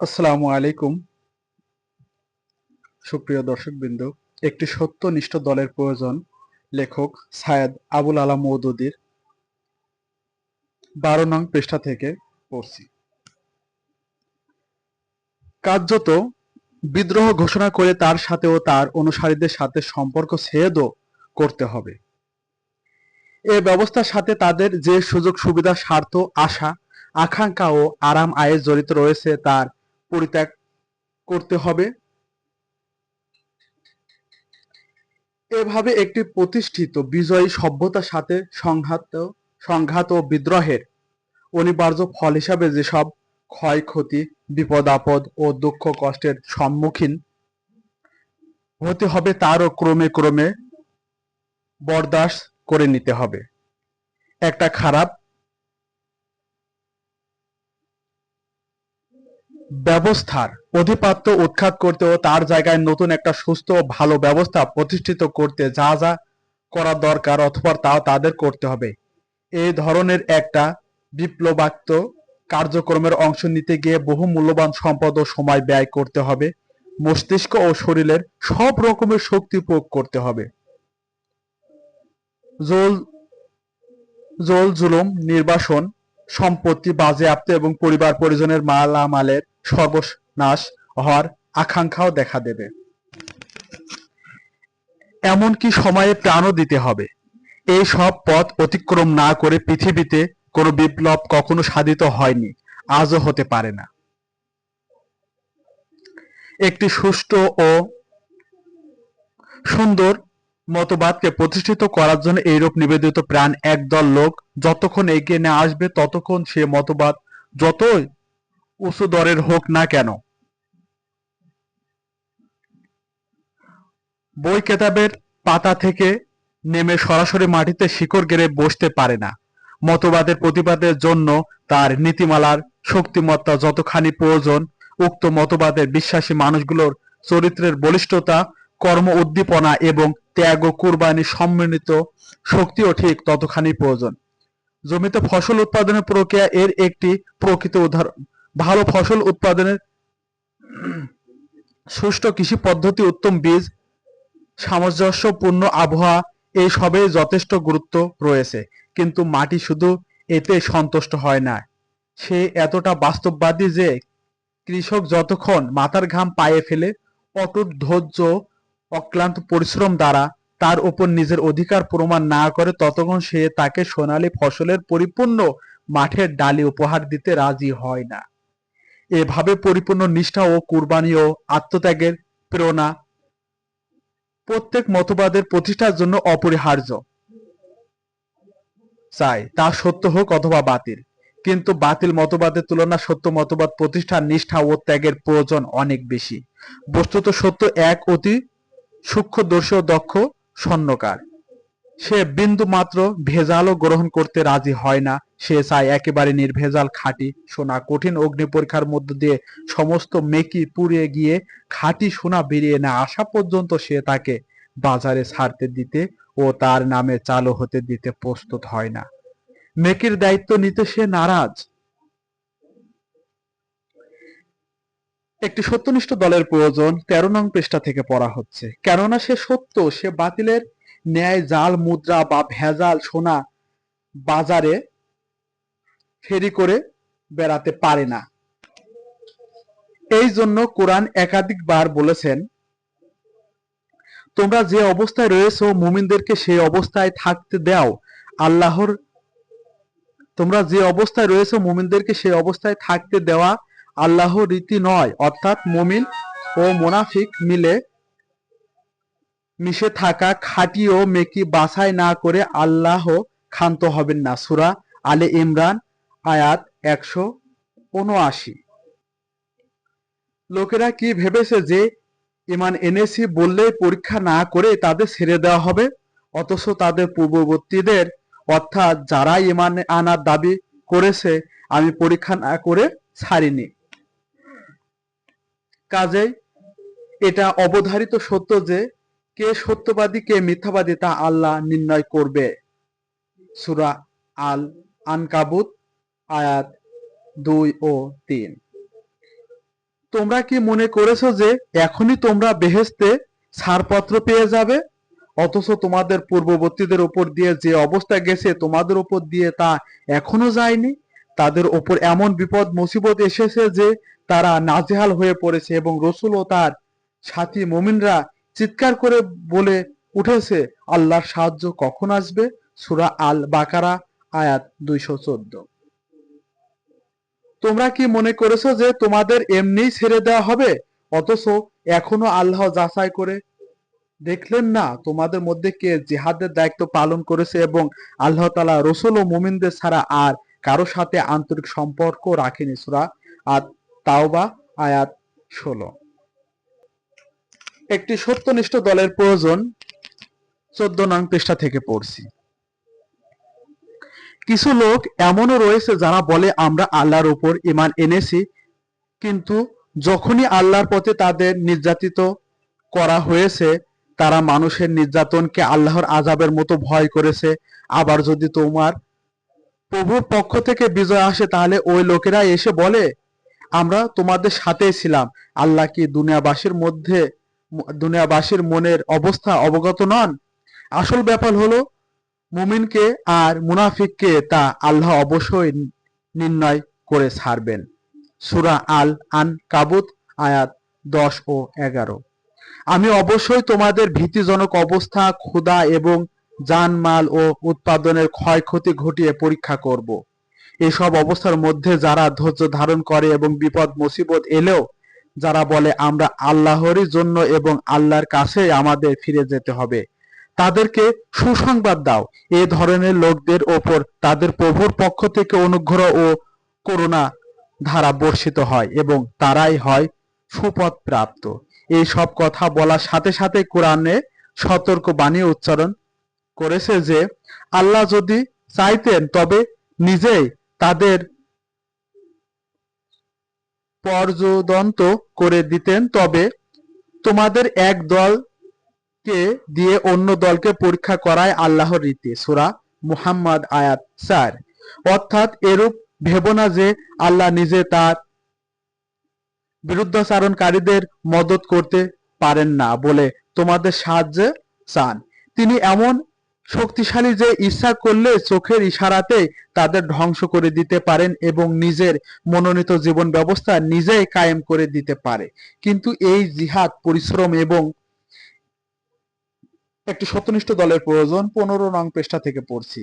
আসসালামু আলাইকুম। সুপ্রিয় দর্শকবৃন্দ, একটি সত্যনিষ্ঠ দলের প্রয়োজন লেখক সায়েদ আবুল আলা মৌদুদির বারো নং পৃষ্ঠা থেকে পড়ছি। কার্যত বিদ্রোহ ঘোষণা করে তার সাথে ও তার অনুসারীদের সাথে সম্পর্ক ছেদও করতে হবে। এ ব্যবস্থার সাথে তাদের যে সুযোগ সুবিধা স্বার্থ, আশা, আকাঙ্ক্ষা ও আরাম আয়ে জড়িত রয়েছে, তার পরিত্যাগ করতে হবে। এভাবে একটি প্রতিষ্ঠিত বিজয়ী সভ্যতার সাথে সংঘাত সংঘাত ও বিদ্রোহের অনিবার্য ফল হিসাবে যেসব ক্ষয়ক্ষতি, বিপদ, আপদ ও দুঃখ কষ্টের সম্মুখীন হতে হবে, তারও ক্রমে ক্রমে বরদাস্ত করে নিতে হবে। একটা খারাপ ব্যবস্থার অধিপত্য উৎখাত করতে ও তার জায়গায় নতুন একটা সুস্থ ও ভালো ব্যবস্থা প্রতিষ্ঠিত করতে যা যা করা দরকার অথবা তা তাদের করতে হবে। এই ধরনের একটা বিপ্লবাক্ত কার্যক্রমের অংশ নিতে গিয়ে বহু মূল্যবান সম্পদ ও সময় ব্যয় করতে হবে। মস্তিষ্ক ও শরীরের সব রকমের শক্তি প্রয়োগ করতে হবে। জল জল জুলুম নির্বাসন সম্পত্তি বাজেয়াপ্ত এবং পরিবার পরিজনের মালামালের সর্বনাশ হওয়ার আকাঙ্ক্ষাও দেখা দেবে। এমনকি সময়ে প্রাণও দিতে হবে। এই সব পথ অতিক্রম না করে পৃথিবীতে কোনো বিপ্লব কখনো সাধিত হয়নি, আজও হতে পারে না। একটি সুষ্ঠু ও সুন্দর মতবাদকে প্রতিষ্ঠিত করার জন্য এইরূপ নিবেদিত প্রাণ একদল লোক যতক্ষণ এগিয়ে না আসবে, ততক্ষণ সে মতবাদ যতই উঁচু দরের হোক না কেন। বই কেতাবের পাতা থেকে নেমে সরাসরি মাটিতে শিকড় গেড়ে বসতে পারে না। মতবাদের প্রতিবাদের জন্য তার নীতিমালার শক্তিমত্তা যতখানি প্রয়োজন, উক্ত মতবাদের বিশ্বাসী মানুষগুলোর চরিত্রের বলিষ্ঠতা, কর্ম উদ্দীপনা এবং ত্যাগ ও কুরবানি সম্মিলিত শক্তিও ঠিক ততখানি প্রয়োজন। জমিতে ফসল উৎপাদনের প্রক্রিয়া এর একটি প্রকৃত উদাহরণ। ভালো ফসল উৎপাদনের সুষ্ঠু কৃষি পদ্ধতি, উত্তম বীজ, সামঞ্জস্যপূর্ণ আবহাওয়া, এই সবেই যথেষ্ট গুরুত্ব রয়েছে। কিন্তু মাটি শুধু এতে সন্তুষ্ট হয় না। সে এতটা বাস্তববাদী যে কৃষক যতক্ষণ মাথার ঘাম পায়ে ফেলে, অটুট ধৈর্য অক্লান্ত পরিশ্রম দ্বারা তার উপর নিজের অধিকার প্রমাণ না করে ততক্ষণ সে তাকে সোনালী ফসলের পরিপূর্ণ মাঠের ডালি উপহার দিতে রাজি হয় না। এভাবে পরিপূর্ণ নিষ্ঠা ও কুরবানি ও আত্মত্যাগের প্রেরণা প্রত্যেক মতবাদের প্রতিষ্ঠার জন্য অপরিহার্য। চাই, তা সত্য হোক অথবা বাতিল। কিন্তু বাতিল মতবাদের তুলনা সত্য মতবাদ প্রতিষ্ঠার নিষ্ঠা ও ত্যাগের প্রয়োজন অনেক বেশি। বস্তুত সত্য এক অতি সূক্ষ্মদর্শী ও দক্ষ স্বর্ণকার। সে বিন্দু মাত্র ভেজালও গ্রহণ করতে রাজি হয় না। সে চায় একেবারে নির্ভেজাল খাঁটি সোনা। কঠিন অগ্নি পরীক্ষার মধ্য দিয়ে সমস্ত মেকি পুড়িয়ে গিয়ে খাঁটি সোনা বেরিয়ে না আসা পর্যন্ত সে তাকে বাজারে ছাড়তে দিতে ও তার নামে চালু হতে দিতে প্রস্তুত হয় না। মেকির দায়িত্ব নিতে সে নারাজ। একটি সত্যনিষ্ঠ দলের প্রয়োজন তেরো নং পৃষ্ঠা থেকে পড়া হচ্ছে। কেননা সে সত্য, সে বাতিলের ন্যায় জাল, মুদ্রা বা ভেজাল সোনা বাজারে ফেরি করে বেড়াতে পারে না। এই জন্য কোরআন একাধিকবার বলেছেন, তোমরা যে অবস্থায় রয়েছো মুমিনদেরকে সেই অবস্থায় থাকতে দাও। আল্লাহর, তোমরা যে অবস্থায় রয়েছো মুমিনদেরকে সেই অবস্থায় থাকতে দেওয়া আল্লাহর রীতি নয়, অর্থাৎ মুমিন ও মোনাফিক মিলে মিশে থাকা খাঁটি ও মেকি বাছাই না করে আল্লাহ ক্ষান্ত হবেন না। সুরা আলে ইমরান, আয়াত একশো উনআশি। লোকেরা কি ভেবেছে যে ইমান এনেছি বললেই পরীক্ষা না করে তাদের ছেড়ে দেওয়া হবে? অথচ তাদের পূর্ববর্তীদের, অর্থাৎ যারা ইমান আনার দাবি করেছে, আমি পরীক্ষা না করে ছাড়িনি। কাজেই এটা অবধারিত সত্য যে কে সত্যবাদী, কে মিথ্যাবাদী তা আল্লাহ নির্ণয় করবে। সুরা আল আনকাবুত আয়াত দুই ও তিন। তোমরা কি মনে করেছ যে এখনই তোমরা বেহেস্তে ছাড়পত্র পেয়ে যাবে? অথচ তোমাদের পূর্ববর্তীদের উপর দিয়ে যে অবস্থা গেছে, তোমাদের উপর দিয়ে তা এখনও যায়নি। তাদের ওপর এমন বিপদ মুসিবত এসেছে যে তারা নাজেহাল হয়ে পড়েছে এবং রসুল ও তার সাথী মুমিনরা চিৎকার করে বলে উঠেছে, আল্লাহর সাহায্য কখন আসবে? সুরা আল বাকারা আয়াত দুইশো চোদ্দ। তোমরা কি মনে করেছ যে তোমাদের এমনিই ছেড়ে দেওয়া হবে? অথচ এখনও আল্লাহ যাচাই করে দেখলেন না, তোমাদের মধ্যে কে জিহাদের দায়িত্ব পালন করেছে এবং আল্লাহ তালা রসুল ও মুমিনদের ছাড়া আর কারও সাথে আন্তরিক সম্পর্ক রাখেনি? সুরা আর তাওবা, আয়াত ষোলো। একটি সত্যনিষ্ঠ দলের প্রয়োজন, চোদ্দ নং পৃষ্ঠা থেকে পড়ছি। কিছু লোক এমনও রয়েছে যারা বলে, আমরা আল্লাহর উপর ইমান এনেছি। কিন্তু যখনই আল্লাহর পথে তাদের নির্যাতিত করা হয়েছে, তারা মানুষের নির্যাতনকে আল্লাহর আজাবের মতো ভয় করেছে। আবার যদি তোমার প্রভুর পক্ষ থেকে বিজয় আসে, তাহলে ওই লোকেরা এসে বলে আমরা তোমাদের সাথে ছিলাম। আল্লাহ কি দুনিয়াবাসীর মধ্যে, দুনিয়াবাসীর মনের অবস্থা অবগত নন? আসল ব্যাপার হলো, মুমিনকে আর মুনাফিককে তা আল্লাহ অবশ্যই নির্ণয় করে ছাড়বেন। সুরা আল আন কাবুত আয়াত দশ ও এগারো। আমি অবশ্যই তোমাদের ভীতিজনক অবস্থা, ক্ষুধা এবং জানমাল ও উৎপাদনের ক্ষয়ক্ষতি ঘটিয়ে পরীক্ষা করব। এসব অবস্থার মধ্যে যারা ধৈর্য ধারণ করে এবং বিপদ, মুসিবত এলেও যারা বলে, আমরা আল্লাহরই জন্য এবং আল্লাহর কাছে আমাদের ফিরে যেতে হবে। তাদেরকে সুসংবাদ দাও। এ ধরনের লোকদের ওপর তাদের প্রভুর পক্ষ থেকে অনুগ্রহ ও করুণা ধারা বর্ষিত হয় এবং তারাই হয় সুপথ প্রাপ্ত। এই সব কথা বলার সাথে সাথে কোরআনে সতর্ক বাণী উচ্চারণ করেছে যে, আল্লাহ যদি চাইতেন তবে নিজেই তাদের পর্যদন্ত করে দিতেন। তবে তোমাদের এক দলকে দিয়ে অন্য দলকে পরীক্ষা করায় আল্লাহর রীতি। সুরা মুহাম্মদ আয়াত চার। অর্থাৎ এরূপ ভেব না যে আল্লাহ নিজে তার বিরুদ্ধাচারণকারীদের মদত করতে পারেন না বলে তোমাদের সাহায্যে চান। তিনি এমন শক্তিশালী যে ইচ্ছা করলে চোখের ইশারাতে তাদের ধ্বংস করে দিতে পারেন এবং নিজের মনোনীত জীবন ব্যবস্থা নিজেই কায়েম করে দিতে পারে। কিন্তু এই জিহাদ, পরিশ্রম এবং একটি সত্যনিষ্ঠ দলের প্রয়োজন, পনেরো নং পৃষ্ঠা থেকে পড়ছি।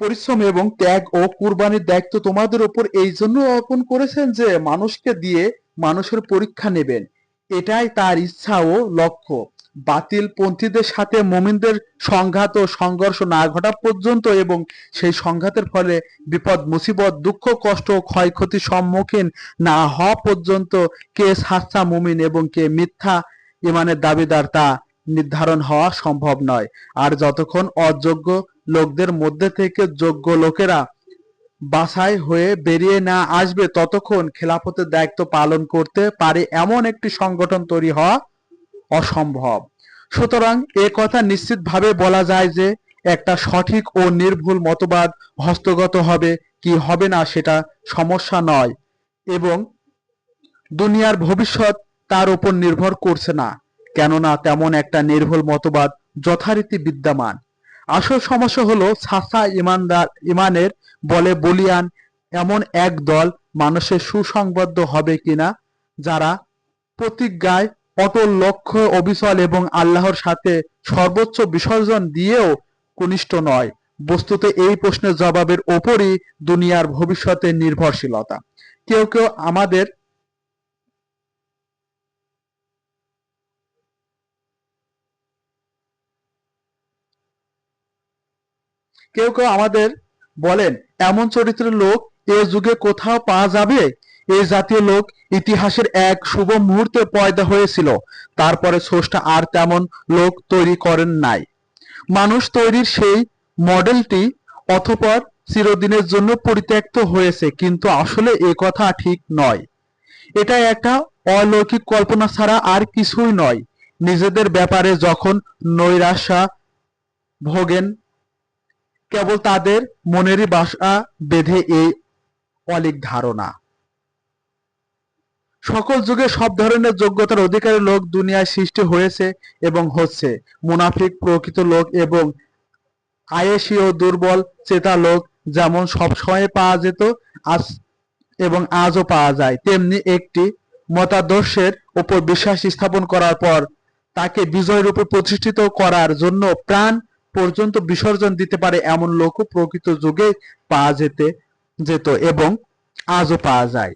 পরিশ্রম এবং ত্যাগ ও কুরবানির দায়িত্ব তোমাদের উপর এই জন্য অর্পণ করেছেন যে মানুষকে দিয়ে মানুষের পরীক্ষা নেবেন। এটাই তার ইচ্ছা ও লক্ষ্য। বাতিল পন্থীদের সাথে মোমিনদের সংঘাত ও সংঘর্ষ না ঘটা পর্যন্ত এবং সেই সংঘাতের ফলে বিপদ, মুসিবত, দুঃখ, কষ্ট ও ক্ষয়ক্ষতির সম্মুখীন না হওয়া পর্যন্ত কে সাচ্চা মুমিন এবং কে মিথ্যা ইমানের দাবিদার তা নির্ধারণ হওয়া সম্ভব নয়। আর যতক্ষণ অযোগ্য লোকদের মধ্যে থেকে যোগ্য লোকেরা বাছাই হয়ে বেরিয়ে না আসবে, ততক্ষণ খেলাফতের দায়িত্ব পালন করতে পারে এমন একটি সংগঠন তৈরি হওয়া অসম্ভব। সুতরাং এ কথা নিশ্চিতভাবে বলা যায় যে, একটা সঠিক ও নির্ভুল মতবাদ হস্তগত হবে কি হবে না সেটা সমস্যা নয় এবং দুনিয়ার ভবিষ্যৎ তার উপর নির্ভর করছে না, কেননা তেমন একটা নির্ভুল মতবাদ যথারীতি বিদ্যমান। আসল সমস্যা হলো ছাসা ইমানদার ইমানের বলে বলিয়ান এমন এক দল মানুষের সুসংবদ্ধ হবে কিনা, যারা প্রতিজ্ঞায় অটল লক্ষ্য অবিচল এবং আল্লাহর সাথে সর্বোচ্চ বিসর্জন দিয়েও কনিষ্ঠ নয়। বস্তুত এই প্রশ্নের জবাবের ওপরই দুনিয়ার ভবিষ্যতে নির্ভরশীলতা। কেউ কেউ আমাদের কেউ কেউ আমাদের বলেন, এমন চরিত্রের লোক এ যুগে কোথাও পাওয়া যাবে? এই জাতীয় লোক ইতিহাসের এক শুভ মুহূর্তে পয়দা হয়েছিল। তারপরে স্রষ্টা আর তেমন লোক তৈরি করেন নাই। মানুষ তৈরির সেই মডেলটি অথপর চিরদিনের জন্য পরিত্যক্ত হয়েছে, কিন্তু আসলে এ কথা ঠিক নয়। এটা একটা অলৌকিক কল্পনা ছাড়া আর কিছুই নয়। নিজেদের ব্যাপারে যখন নৈরাশা ভোগেন, কেবল তাদের মনেরই বাসা বেঁধে এই অলিক ধারণা। সকল যুগে সব ধরনের যোগ্যতার অধিকারী লোক দুনিয়ায় সৃষ্টি হয়েছে এবং হচ্ছে। মুনাফিক, প্রকৃত লোক এবং আয়েসি ও দুর্বল চেতা লোক যেমন সবসময় পাওয়া যেত, আজ এবং আজও পাওয়া যায়। তেমনি একটি মতাদর্শের উপর বিশ্বাস স্থাপন করার পর তাকে বিজয়ের উপর প্রতিষ্ঠিত করার জন্য প্রাণ পর্যন্ত বিসর্জন দিতে পারে এমন লোকও প্রকৃত যুগে পাওয়া যেতে, যেত এবং আজও পাওয়া যায়।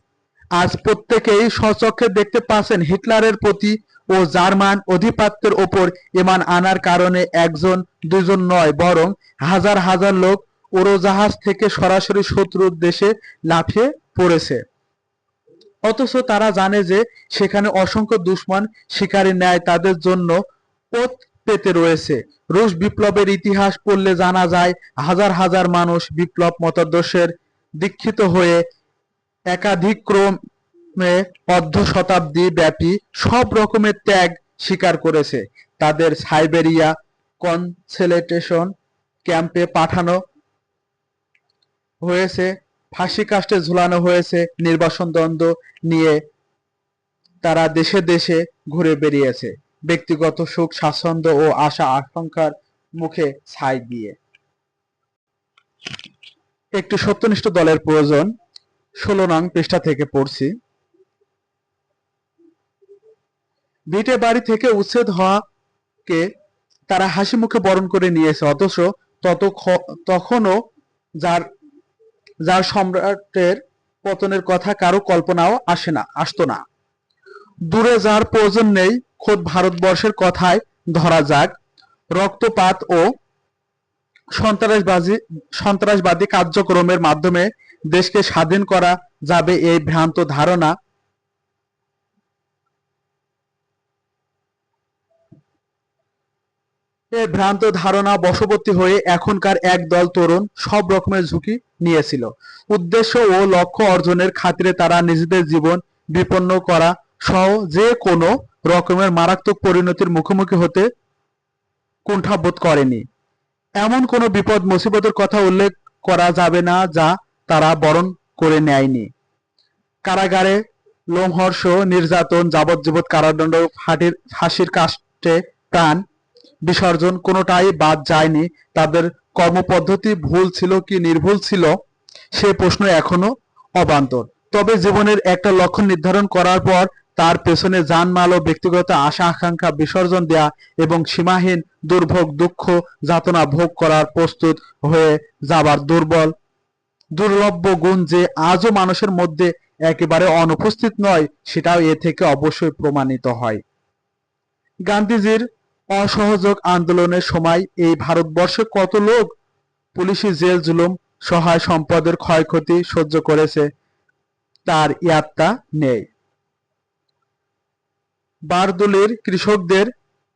আজ প্রত্যেকেই স্বচক্ষে দেখতে পাচ্ছেন হিটলারের প্রতি ও জার্মান অধিপত্যের ওপর ইমান আনার কারণে একজন, দুজন নয়, বরং হাজার হাজার লোক উড়োজাহাজ থেকে সরাসরি শত্রুর দেশে লাফিয়ে পড়েছে। অথচ তারা জানে যে সেখানে অসংখ্য দুশ্মন শিকারী ন্যায় তাদের জন্য পথ পেতে রয়েছে। রুশ বিপ্লবের ইতিহাস পড়লে জানা যায়, হাজার হাজার মানুষ বিপ্লব মতাদর্শের দীক্ষিত হয়ে একাধিক ক্রমে অর্ধ শতাব্দী ব্যাপী সব রকমের ত্যাগ স্বীকার করেছে। তাদের সাইবেরিয়া কনসেলেটেশন ক্যাম্পে পাঠানো হয়েছে, ফাঁসি কাস্টে ঝুলানো হয়েছে, নির্বাসন দ্বন্দ্ব নিয়ে তারা দেশে দেশে ঘুরে বেরিয়েছে ব্যক্তিগত সুখ, স্বাচ্ছন্দ্য ও আশা আকাঙ্ক্ষার মুখে ছাই দিয়ে। একটি সত্যনিষ্ঠ দলের প্রয়োজন ষোলো নং পৃষ্ঠা থেকে পড়ছি। ভিটে বাড়ি থেকে উচ্ছেদ হওয়াকে তারা হাসি মুখে বরণ করে নিয়েছে, অথচ তত তখনও যার যার সম্রাটের পতনের কথা কারও কল্পনাও আসে না, আসতো না। দূরে যার প্রয়োজন নেই, খোদ ভারতবর্ষের কথায় ধরা যাক। রক্তপাত ও সন্ত্রাসবাদী সন্ত্রাসবাদী কার্যক্রমের মাধ্যমে দেশকে স্বাধীন করা যাবে এই ভ্রান্ত ধারণা। এই ভ্রান্ত ধারণা বশবর্তী হয়ে এখনকার একদল তরুণ সব রকমের ঝুঁকি নিয়েছিল। উদ্দেশ্য ও লক্ষ্য অর্জনের খাতিরে তারা নিজেদের জীবন বিপন্ন করা সহ যে কোনো রকমের মারাত্মক পরিণতির মুখোমুখি হতে কুণ্ঠাবোধ করেনি। এমন কোনো বিপদ মুসিবতের কথা উল্লেখ করা যাবে না যা তারা বরণ করে নেয়নি। কারাগারে লোমহর্ষ, নির্যাতন যাবজ্জীবত কারাদণ্ড ফাটির ফাঁসির কাষ্টে প্রাণ বিসর্জন কোনোটাই বাদ যায়নি। তাদের কর্মপদ্ধতি ভুল ছিল কি নির্ভুল ছিল, সে প্রশ্ন এখনও অবান্তর। তবে জীবনের একটা লক্ষ্য নির্ধারণ করার পর তার পেছনে জানমাল ও ব্যক্তিগত আশা, আকাঙ্ক্ষা, বিসর্জন দেয়া এবং সীমাহীন দুর্ভোগ, দুঃখ, যাতনা ভোগ করার প্রস্তুত হয়ে যাবার দুর্বল দুর্লভ্য গুণ যে আজও মানুষের মধ্যে একেবারে অনুপস্থিত নয়, সেটাও এ থেকে অবশ্যই প্রমাণিত হয়। গান্ধীজির অসহযোগ আন্দোলনের সময় এই ভারতবর্ষে কত লোক পুলিশি জেল, জুলুম, সহায় সম্পদের ক্ষয়ক্ষতি সহ্য করেছে তার ইয়াত্তা নেই। বারদুলির কৃষকদের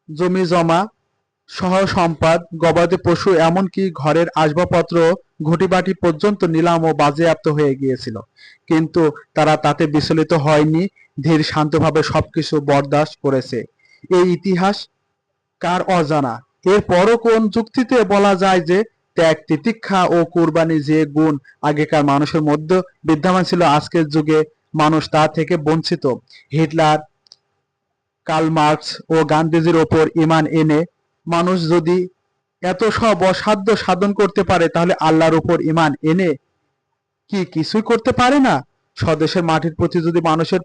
জমি জমা সহ সম্পদ গবাদি পশু এমনকি ঘরের আসবাবপত্র ঘটিবাটি পর্যন্ত নিলাম ও বাজেয়াপ্ত হয়ে গিয়েছিল। কিন্তু তারা তাতে বিচলিত হয়নি, ধীর শান্তভাবে সবকিছু বরদাস্ত করেছে। এই ইতিহাস কার অজানা? এরপরও কোন যুক্তিতে বলা যায় যে ত্যাগ, তিতিক্ষা ও কুরবানি যে গুণ আগেকার মানুষের মধ্যে বিদ্যমান ছিল, আজকের যুগে মানুষ তা থেকে বঞ্চিত। হিটলার, কার্ল মার্কস ও গান্ধীজির ওপর ইমান এনে মানুষ যদি এত সব অসাধ্য সাধন করতে পারে, তাহলে আল্লাহর উপর ইমান এনে কি কিছুই করতে পারে না? স্বদেশের মাটির প্রতি যদি মানুষের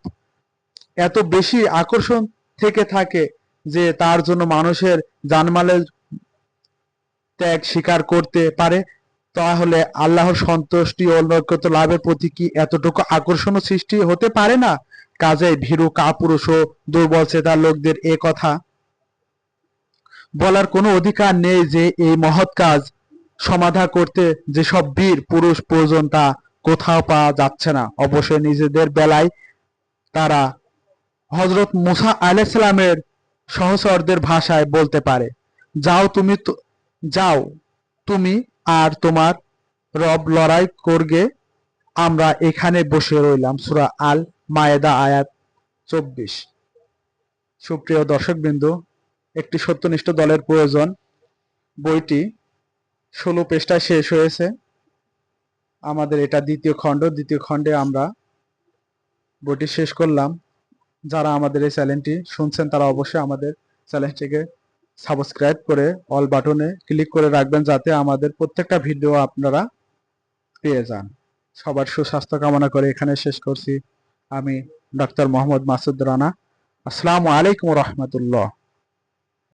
এত বেশি আকর্ষণ থেকে থাকে যে তার জন্য মানুষের জানমালের ত্যাগ স্বীকার করতে পারে, তাহলে আল্লাহর সন্তুষ্টি নৈকট্য লাভের প্রতি কি এতটুকু আকর্ষণ সৃষ্টি হতে পারে না? কাজে ভীরু, কাপুরুষ ও দুর্বল চেতার লোকদের এ কথা বলার কোনো অধিকার নেই যে এই মহৎ কাজ সমাধা করতে যেসব বীর পুরুষ প্রয়োজন তা কোথাও পাওয়া যাচ্ছে না। অবশ্যই নিজেদের বেলায় তারা হজরত মুসা আলাইসালামের সহচরদের ভাষায় বলতে পারে, যাও তুমি যাও তুমি আর তোমার রব লড়াই করগে, আমরা এখানে বসে রইলাম। সুরা আল মায়েদা আয়াত চব্বিশ। সুপ্রিয় দর্শকবৃন্দ একটি সত্যনিষ্ঠ দলের প্রয়োজন। বইটি ষোলো পৃষ্ঠায় শেষ হয়েছে। আমাদের এটা দ্বিতীয় খণ্ড। দ্বিতীয় খণ্ডে আমরা বইটি শেষ করলাম। যারা আমাদের এই চ্যানেলটি শুনছেন, তারা অবশ্যই আমাদের চ্যানেলটিকে সাবস্ক্রাইব করে অল বাটনে ক্লিক করে রাখবেন যাতে আমাদের প্রত্যেকটা ভিডিও আপনারা পেয়ে যান। সবার সুস্বাস্থ্য কামনা করে এখানে শেষ করছি। আমি ডক্টর মোহাম্মদ মাসুদ রানা। আসসালামু আলাইকুম রহমতুল্লাহ।